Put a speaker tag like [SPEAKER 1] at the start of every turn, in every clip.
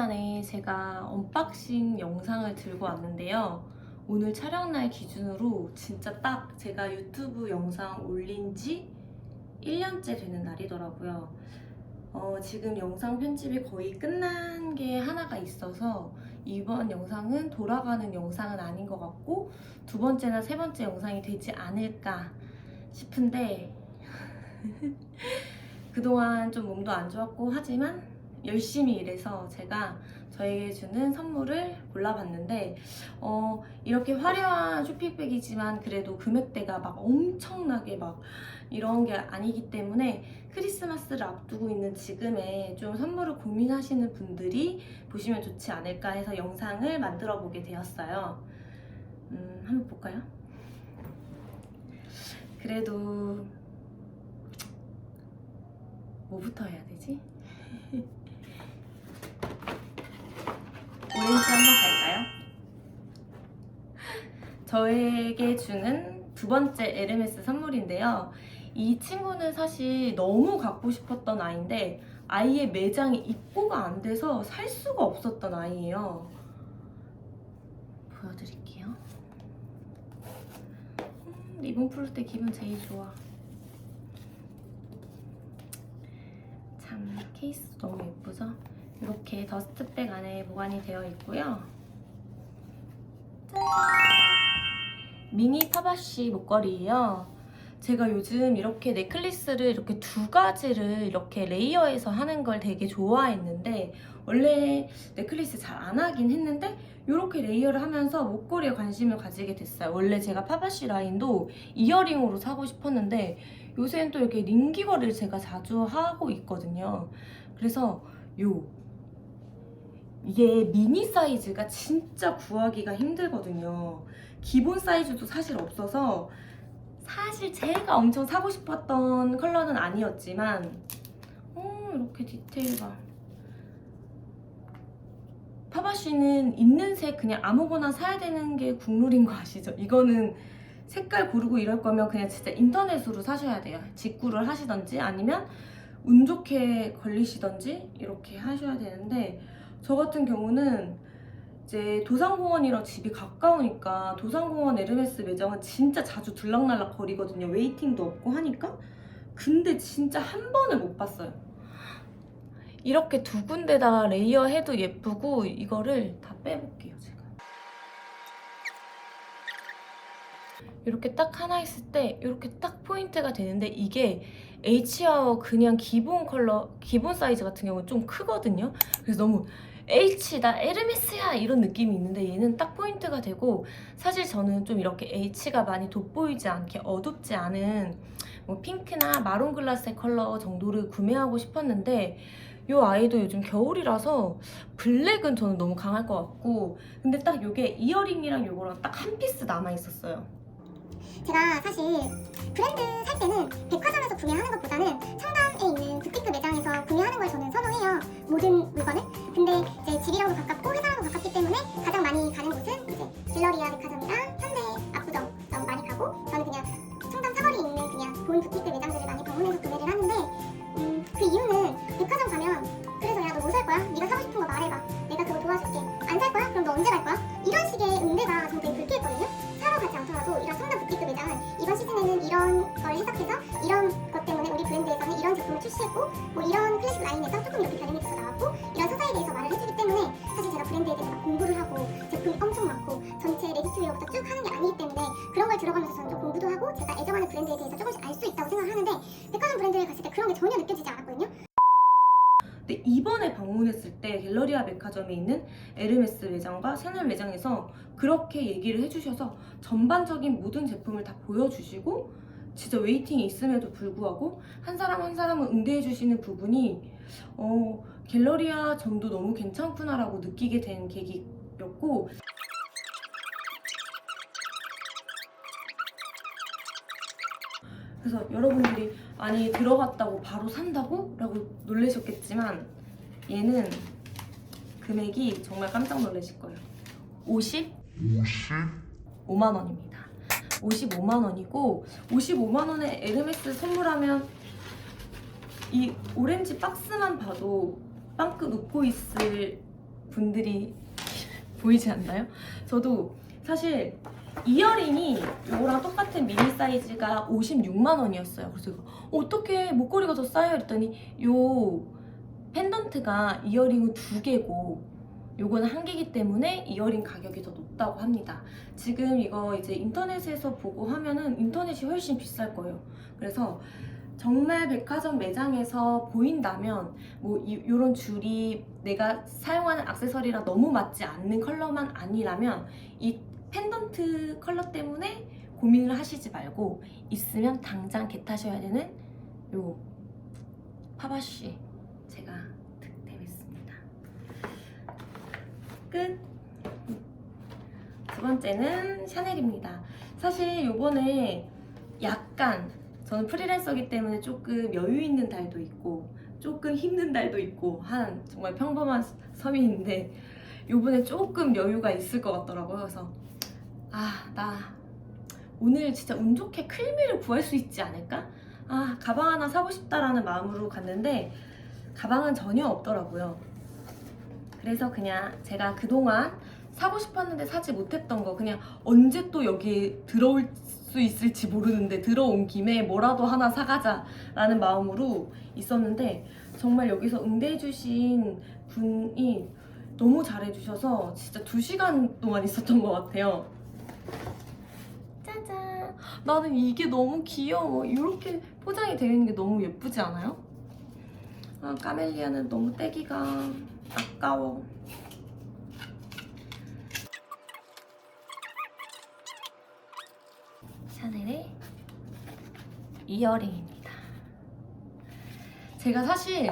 [SPEAKER 1] 오랜만에 제가 언박싱 영상을 들고 왔는데요. 오늘 촬영날 기준으로 진짜 딱 제가 유튜브 영상 올린 지 1년째 되는 날이더라고요. 어, 지금 영상 편집이 거의 끝난 게 하나가 있어서 이번 영상은 돌아가는 영상은 아닌 것 같고 두 번째나 세 번째 영상이 되지 않을까 싶은데 그동안 좀 몸도 안 좋았고 하지만 열심히 일해서 제가 저에게 주는 선물을 골라봤는데 어, 이렇게 화려한 쇼핑백이지만 그래도 금액대가 막 엄청나게 막 이런 게 아니기 때문에 크리스마스를 앞두고 있는 지금에 좀 선물을 고민하시는 분들이 보시면 좋지 않을까 해서 영상을 만들어 보게 되었어요. 음, 한번 볼까요? 그래도 뭐부터 해야 되지? 오렌지 한번 갈까요? 저에게 주는 두 번째 에르메스 선물인데요. 이 친구는 사실 너무 갖고 싶었던 아이인데 아이의 매장에 입고가 안 돼서 살 수가 없었던 아이예요. 보여드릴게요. 음, 리본 풀 때 기분 제일 좋아. 참 케이스 너무 예쁘죠? 이렇게 더스트백 안에 보관이 되어 있고요. 짠! 미니 타바시 목걸이예요. 제가 요즘 이렇게 넥클리스를 이렇게 두 가지를 이렇게 레이어해서 하는 걸 되게 좋아했는데 원래 넥클리스 잘 안 하긴 했는데 이렇게 레이어를 하면서 목걸이에 관심을 가지게 됐어요. 원래 제가 파바시 라인도 이어링으로 사고 싶었는데 요새는 또 이렇게 링 귀걸이를 제가 자주 하고 있거든요. 그래서 요 이게 미니 사이즈가 진짜 구하기가 힘들거든요. 기본 사이즈도 사실 없어서 사실 제가 엄청 사고 싶었던 컬러는 아니었지만 어, 이렇게 디테일가 파바쉬는 있는 색 그냥 아무거나 사야 되는 게 국룰인 거 아시죠? 이거는 색깔 고르고 이럴 거면 그냥 진짜 인터넷으로 사셔야 돼요. 직구를 하시던지 아니면 운 좋게 걸리시던지 이렇게 하셔야 되는데 저 같은 경우는 이제 도산공원이랑 집이 가까우니까 도산공원 에르메스 매장은 진짜 자주 들락날락 거리거든요. 웨이팅도 없고 하니까. 근데 진짜 한 번을 못 봤어요. 이렇게 두 군데다 레이어 해도 예쁘고 이거를 다 빼볼게요, 제가. 이렇게 딱 하나 있을 때 이렇게 딱 포인트가 되는데 이게 H아워 그냥 기본 컬러, 기본 사이즈 같은 경우는 좀 크거든요. 그래서 너무 H다, 에르메스야 이런 느낌이 있는데 얘는 딱 포인트가 되고 사실 저는 좀 이렇게 H가 많이 돋보이지 않게 어둡지 않은 뭐 핑크나 마론 글라스의 컬러 정도를 구매하고 싶었는데 이 아이도 요즘 겨울이라서 블랙은 저는 너무 강할 것 같고 근데 딱 이게 이어링이랑 요거랑 딱 한 피스 남아 있었어요.
[SPEAKER 2] 제가 사실 브랜드 살 때는 백화점에서 구매하는 것보다는 청담에 있는 부티크 매장에서 구매하는 걸 저는 선호해요. 모든 물건을. 근데 이제 집이랑도 가깝고 회사랑도 가깝기 때문에 가장 많이 가는 곳은 이제 길러리아 백화점이랑 현대 압구정 너무 많이 가고 저는 그냥 청담 사거리에 있는 그냥 본 부티크 매장들을 많이 방문해서 구매를 하는데 음, 그 이유는 백화점 가면 그래서 야 너 뭐 살 거야? 네가 사고 싶은 거 말해봐. 백화점에
[SPEAKER 1] 있는 에르메스 매장과 샤넬 매장에서 그렇게 얘기를 해주셔서 전반적인 모든 제품을 다 보여주시고 진짜 웨이팅이 있음에도 불구하고 한 사람 한 사람을 응대해주시는 부분이 어, 갤러리아 점도 너무 괜찮구나라고 느끼게 된 계기였고 그래서 여러분들이 아니 들어갔다고 바로 산다고? 라고 놀라셨겠지만 얘는 금액이 정말 깜짝 놀라실 거예요 50? 5만 원입니다 55만 원이고 55만 원에 에르메스 선물하면 이 오렌지 박스만 봐도 빵끝 웃고 있을 분들이 보이지 않나요? 저도 사실 이어링이 이거랑 똑같은 미니 사이즈가 56만 원이었어요. 그래서 이거 어떻게 목걸이가 더 싸요? 했더니 요 펜던트가 이어링은 두 개고 요거는 한 개이기 때문에 이어링 가격이 더 높다고 합니다. 지금 이거 이제 인터넷에서 보고 하면은 인터넷이 훨씬 비쌀 거예요. 그래서 정말 백화점 매장에서 보인다면 뭐 이, 요런 줄이 내가 사용하는 액세서리랑 너무 맞지 않는 컬러만 아니라면 이 펜던트 컬러 때문에 고민을 하시지 말고 있으면 당장 겟하셔야 되는 요 파바쉬 끝! 두 번째는 샤넬입니다. 사실 요번에 약간 저는 프리랜서기 때문에 조금 여유 있는 달도 있고 조금 힘든 달도 있고 한 정말 평범한 서민인데 요번에 조금 여유가 있을 것 같더라고요. 그래서 아 나 오늘 진짜 운 좋게 클미를 구할 수 있지 않을까? 아 가방 하나 사고 싶다라는 마음으로 갔는데 가방은 전혀 없더라고요. 그래서 그냥 제가 그동안 사고 싶었는데 사지 못했던 거 그냥 언제 또 여기에 들어올 수 있을지 모르는데 들어온 김에 뭐라도 하나 사가자 라는 마음으로 있었는데 정말 여기서 응대해주신 분이 너무 잘해주셔서 진짜 두 시간 동안 있었던 것 같아요. 짜잔! 나는 이게 너무 귀여워. 이렇게 포장이 되어 있는 게 너무 예쁘지 않아요? 아, 까멜리아는 너무 떼기가 아까워. 샤넬의 이어링입니다. 제가 사실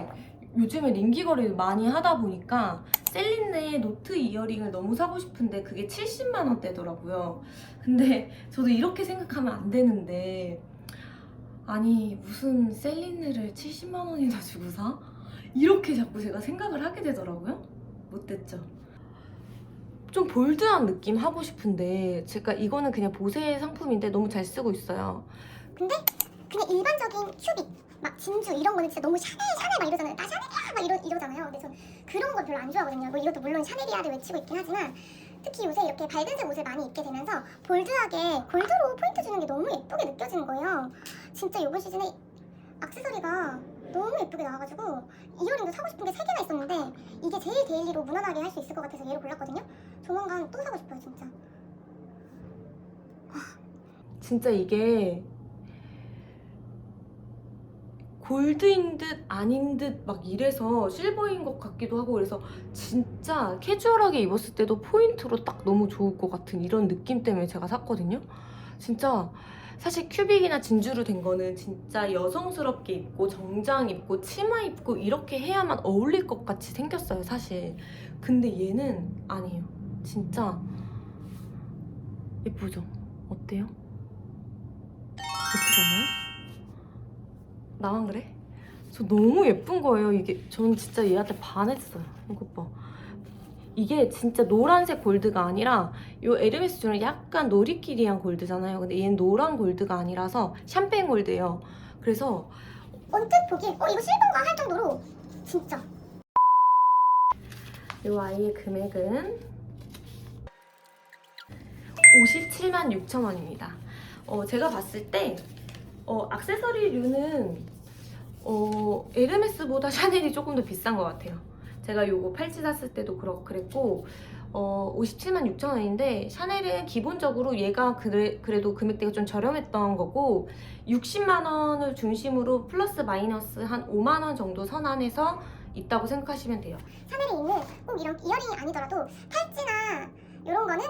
[SPEAKER 1] 요즘에 링기거리를 많이 하다 보니까 셀린네 노트 이어링을 너무 사고 싶은데 그게 70만 원대더라고요. 근데 저도 이렇게 생각하면 안 되는데 아니 무슨 셀린네를 70만 원이나 주고 사? 이렇게 자꾸 제가 생각을 하게 되더라고요. 못됐죠. 좀 볼드한 느낌 하고 싶은데 제가 이거는 그냥 보세 상품인데 너무 잘 쓰고 있어요.
[SPEAKER 2] 근데 그냥 일반적인 큐빅 막 진주 이런 거는 진짜 너무 샤넬 샤넬 막 이러잖아요. 나 샤넬이야 막 이러, 이러잖아요. 근데 전 그런 걸 별로 안 좋아하거든요. 뭐 이것도 물론 샤넬이야를 외치고 있긴 하지만 특히 요새 이렇게 밝은색 옷을 많이 입게 되면서 볼드하게 골드로 포인트 주는 게 너무 예쁘게 느껴지는 거예요. 진짜 이번 시즌에 액세서리가 너무 예쁘게 나와가지고 이어링도 사고 싶은 게세 개나 있었는데 이게 제일 데일리로 무난하게 할 수 있을 것 같아서 얘를 골랐거든요. 조만간 또 사고 싶어요 진짜.
[SPEAKER 1] 진짜 이게 골드인 듯 아닌 듯 막 이래서 실버인 것 같기도 하고 그래서 진짜 캐주얼하게 입었을 때도 포인트로 딱 너무 좋을 것 같은 이런 느낌 때문에 제가 샀거든요. 진짜 사실 큐빅이나 진주로 된 거는 진짜 여성스럽게 입고 정장 입고 치마 입고 이렇게 해야만 어울릴 것 같이 생겼어요 사실. 근데 얘는 아니에요. 진짜 예쁘죠? 어때요? 예쁘지 않아요? 나만 그래? 저 너무 예쁜 거예요. 이게 저는 진짜 얘한테 반했어요. 이거 봐. 이게 진짜 노란색 골드가 아니라 요 에르메스 중에 약간 노리끼리한 골드잖아요. 근데 얘는 노란 골드가 아니라서 샴페인 골드예요. 그래서
[SPEAKER 2] 언뜻 보기엔 어 이거 실버인가 할 정도로 진짜
[SPEAKER 1] 이 아이의 금액은 57만 6천 원입니다. 어, 제가 봤을 때 어, 액세서리류는 어, 에르메스보다 샤넬이 조금 더 비싼 것 같아요. 제가 요거 팔찌 샀을 때도 그렇, 그랬고 어, 57만 6천 원인데 샤넬은 기본적으로 얘가 그래, 그래도 금액대가 좀 저렴했던 거고 60만 원을 중심으로 플러스 마이너스 한 5만 원 정도 선 안에서 있다고 생각하시면 돼요.
[SPEAKER 2] 샤넬에 있는 꼭 이런 이어링이 아니더라도 팔찌나 이런 거는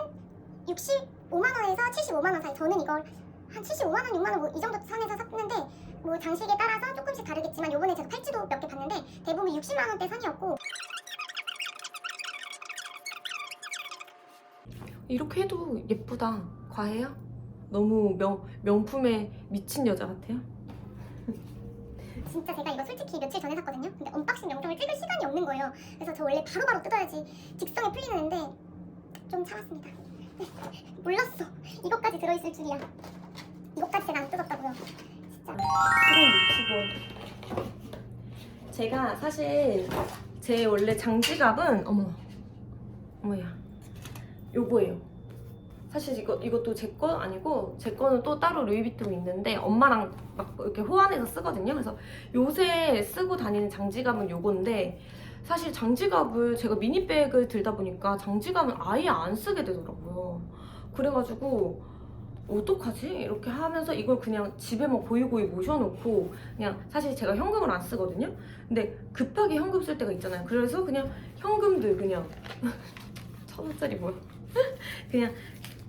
[SPEAKER 2] 65만 원에서 75만 원 사이. 저는 이걸 한 75만 원, 6만 원뭐이 정도 선에서 샀는데 뭐 장식에 따라서 조금씩 다르겠지만 요번에 제가 팔찌도 몇 개 봤는데 대부분 60만 원대 선이었고
[SPEAKER 1] 이렇게 해도 예쁘다. 과해요? 너무 명, 명품에 미친 여자 같아요?
[SPEAKER 2] 진짜 제가 이거 솔직히 며칠 전에 샀거든요. 근데 언박싱 영상을 찍을 시간이 없는 거예요. 그래서 저 원래 바로바로 뜯어야지 직성에 풀리는데 좀 참았습니다. 네, 몰랐어. 이것까지 들어있을 줄이야. 이것까지 제가 안 뜯었다고요.
[SPEAKER 1] 프로 유튜버. 제가 사실 제 원래 장지갑은 어머 뭐야 요거예요. 사실 이거, 이것도 제 거 아니고 제 거는 또 따로 루이비통 있는데 엄마랑 막 이렇게 호환해서 쓰거든요. 그래서 요새 쓰고 다니는 장지갑은 요건데 사실 장지갑을 제가 미니백을 들다 보니까 장지갑은 아예 안 쓰게 되더라고요. 그래가지고 어떡하지? 이렇게 하면서 이걸 그냥 집에 막 고이고이 모셔놓고 그냥 사실 제가 현금을 안 쓰거든요 근데 급하게 현금 쓸 때가 있잖아요 그래서 그냥 현금들 그냥 천 원짜리 뭐야 그냥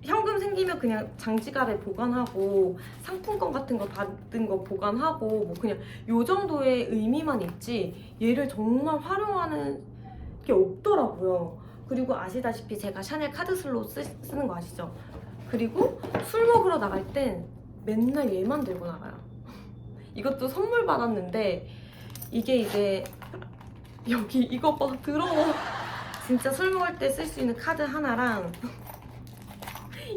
[SPEAKER 1] 현금 생기면 그냥 장지갑에 보관하고 상품권 같은 거 받은 거 보관하고 뭐 그냥 요 정도의 의미만 있지 얘를 정말 활용하는 게 없더라고요 그리고 아시다시피 제가 샤넬 카드 슬롯 쓰, 쓰는 거 아시죠? 그리고 술 먹으러 나갈 땐 맨날 얘만 들고 나가요. 이것도 선물 받았는데 이게 이제 여기 이거 봐 더러워. 진짜 술 먹을 때 쓸 수 있는 카드 하나랑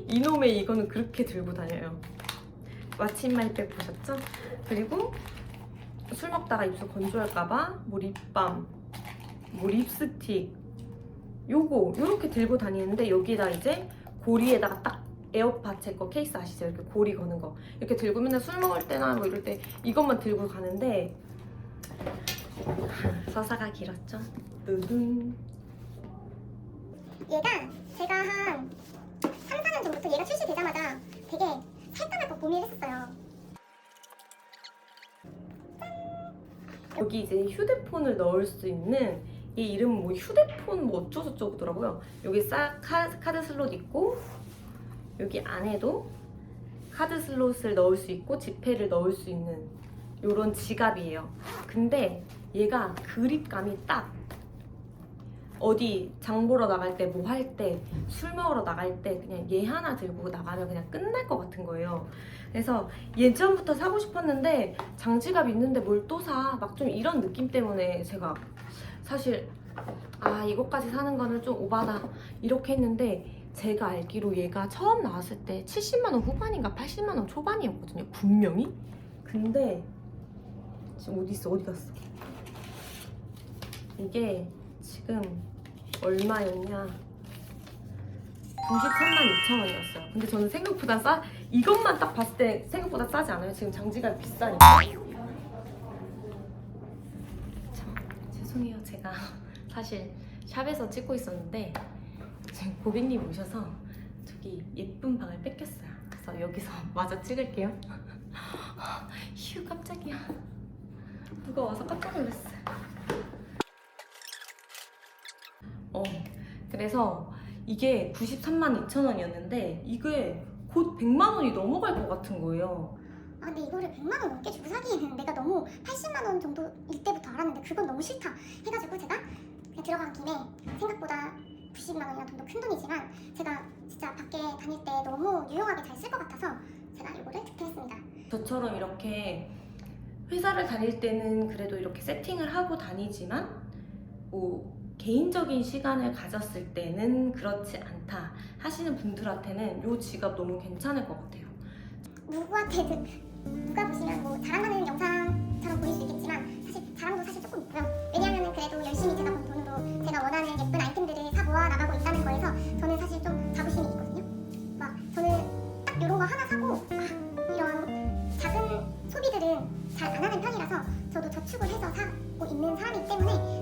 [SPEAKER 1] 이놈의 이거는 그렇게 들고 다녀요. 마침말백 보셨죠? 그리고 술 먹다가 입술 건조할까봐 뭐 립밤 뭐 립스틱 요거 요렇게 들고 다니는데 여기다 이제 고리에다가 딱 에어팟 제 거 케이스 아시죠? 이렇게 고리 거는 거 이렇게 들고 맨날 술 먹을 때나 뭐 이럴 때 이것만 들고 가는데 서사가 길었죠. 누둔.
[SPEAKER 2] 얘가 제가 한 3, 4년 전부터 얘가 출시되자마자 되게 살까말 거 고민을 했었어요.
[SPEAKER 1] 여기 이제 휴대폰을 넣을 수 있는 이 이름은 뭐 휴대폰 뭐 어쩌고저쩌고더라고요. 여기 싹 카, 카드 슬롯 있고 여기 안에도 카드 슬롯을 넣을 수 있고 지폐를 넣을 수 있는 요런 지갑이에요. 근데 얘가 그립감이 딱 어디 장 보러 나갈 때 뭐 할 때 술 먹으러 나갈 때 그냥 얘 하나 들고 나가면 그냥 끝날 것 같은 거예요. 그래서 예전부터 사고 싶었는데 장지갑 있는데 뭘 또 사? 막 좀 이런 느낌 때문에 제가 사실 아 이것까지 사는 거는 좀 오바다. 이렇게 했는데 제가 알기로 얘가 처음 나왔을 때 70만 원 후반인가 80만 원 초반이었거든요 분명히. 근데 지금 어디 있어? 어디 갔어? 이게 지금 얼마였냐? 93만 2천 원이었어요. 근데 저는 생각보다 싸 이것만 딱 봤을 때 생각보다 싸지 않아요. 지금 장지갑 비싸니까. 참 죄송해요 제가 사실 샵에서 찍고 있었는데 지금 고객님 오셔서 저기 예쁜 방을 뺏겼어요. 그래서 여기서 마저 찍을게요. 휴 깜짝이야. 누가 와서 깜짝 놀랐어요. 어 그래서 이게 93만 2천 원이었는데 이게 곧 100만 원이 넘어갈 것 같은 거예요.
[SPEAKER 2] 아 근데 이거를 100만 원 넘게 주고 사기에는 내가 너무 80만 원 정도일 때부터 알았는데 그건 너무 싫다 해가지고 제가 그냥 들어간 김에 생각보다 90만 원이나 좀더큰 돈이지만 제가 진짜 밖에 다닐 때 너무 유용하게 잘 쓸 것 같아서 제가 이거를 득템했습니다.
[SPEAKER 1] 저처럼 이렇게 회사를 다닐 때는 그래도 이렇게 세팅을 하고 다니지만 뭐 개인적인 시간을 가졌을 때는 그렇지 않다 하시는 분들한테는 이 지갑 너무 괜찮을 것 같아요.
[SPEAKER 2] 누구한테든 누가 보시면 뭐 자랑하는 영상 원하는 예쁜 아이템들을 사 모아 나가고 있다는 거에서 저는 사실 좀 자부심이 있거든요. 막 저는 딱 이런 거 하나 사고 아, 이런 작은 소비들은 잘 안 하는 편이라서 저도 저축을 해서 사고 있는 사람이기 때문에